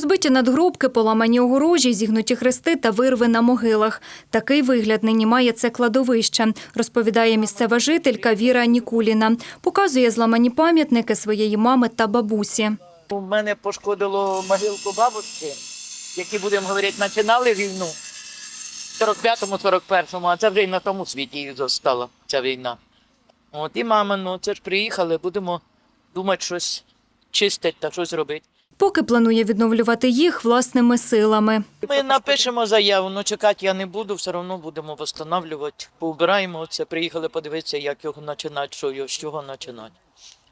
Розбиті надгробки, поламані огорожі, зігнуті хрести та вирви на могилах. Такий вигляд нині має це кладовище, розповідає місцева жителька Віра Нікуліна. Показує зламані пам'ятники своєї мами та бабусі. У мене пошкодило могилку бабушки, які, будемо говорити, починали війну в 45-му, 41-му, а це вже й на тому світі зостала, ця війна. От і мама, ну це ж приїхали, будемо думати щось чистити та щось робити. Поки планує відновлювати їх власними силами. Ми напишемо заяву, але чекати я не буду, все одно будемо встановлювати. Поубираємо це, приїхали подивитися, як його починати, що його, з чого починати.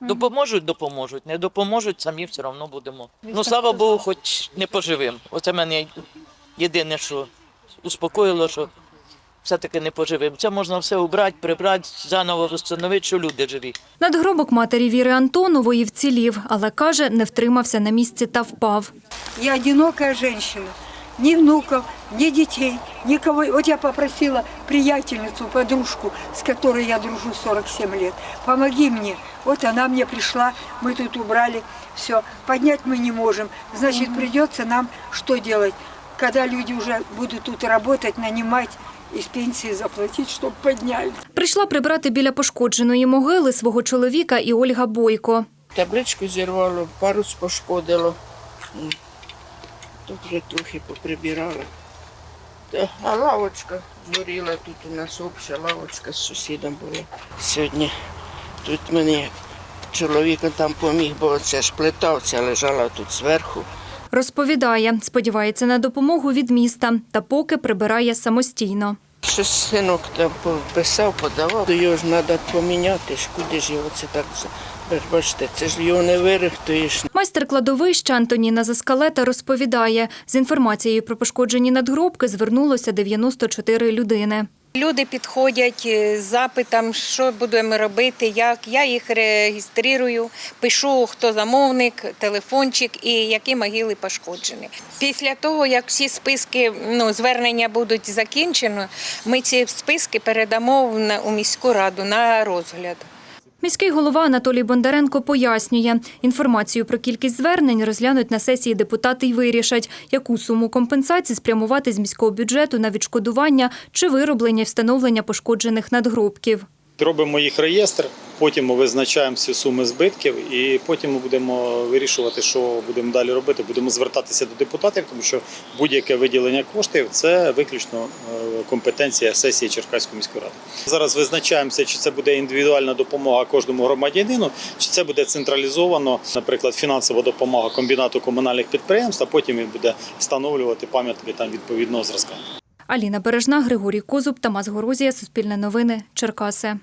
Допоможуть, допоможуть. Не допоможуть, самі все одно будемо. Ну, слава Богу, хоч не поживим. Оце мене єдине, що успокоїло, що все-таки не поживим. Це можна все убрати, прибрати, заново встановити, що люди живі. Надгробок матері Віри Антонової вцілів, але каже, не втримався на місці та впав. Я одинокая женщина. Ни внуков, ни детей, никого. Вот я попросила приятельницу, подружку, с которой я дружу 47 лет, помоги мне. Вот она мне пришла, мы тут убрали, все. Поднять мы не можем. Значит, придется нам что делать? Когда люди уже будут тут работать, нанимать, из пенсии заплатить, чтобы подняли. Прийшла прибрати біля пошкодженої могили свого чоловіка і Ольга Бойко. Табличку зірвало, парус пошкодило. Тут вже трохи поприбирали. А лавочка згоріла, тут у нас обща лавочка з сусідом була. Сьогодні тут мені чоловік там поміг, бо це ж плита ця лежала тут зверху. Розповідає, сподівається на допомогу від міста та поки прибирає самостійно. Щось синок там писав, подавав, то його ж треба поміняти, ж куди ж його це так. Бачите, це ж його не вирихтуєш, Майстер кладовища Антоніна Заскалета розповідає, з інформацією про пошкоджені надгробки звернулося 94 людини. Люди підходять е, з запитом, що будемо робити, як. Я їх реєструю, пишу, хто замовник, телефончик і які могили пошкоджені. Після того, як всі списки ну, звернення будуть закінчені, ми ці списки передамо у міську раду на розгляд. Міський голова Анатолій Бондаренко пояснює, інформацію про кількість звернень розглянуть на сесії депутати й вирішать, яку суму компенсації спрямувати з міського бюджету на відшкодування чи вироблення і встановлення пошкоджених надгробків. Робимо їх реєстр, потім ми визначаємо всі суми збитків, і потім ми будемо вирішувати, що будемо далі робити. Будемо звертатися до депутатів, тому що будь-яке виділення коштів це виключно е, компетенція сесії Черкаської міської ради. Зараз визначаємося, чи це буде індивідуальна допомога кожному громадянину, чи це буде централізовано, наприклад, фінансова допомога комбінату комунальних підприємств, а потім він буде встановлювати пам'ятки там відповідного зразка. Аліна Бережна, Григорій Козуб, Тамас Горозія, Суспільне новини, Черкаси.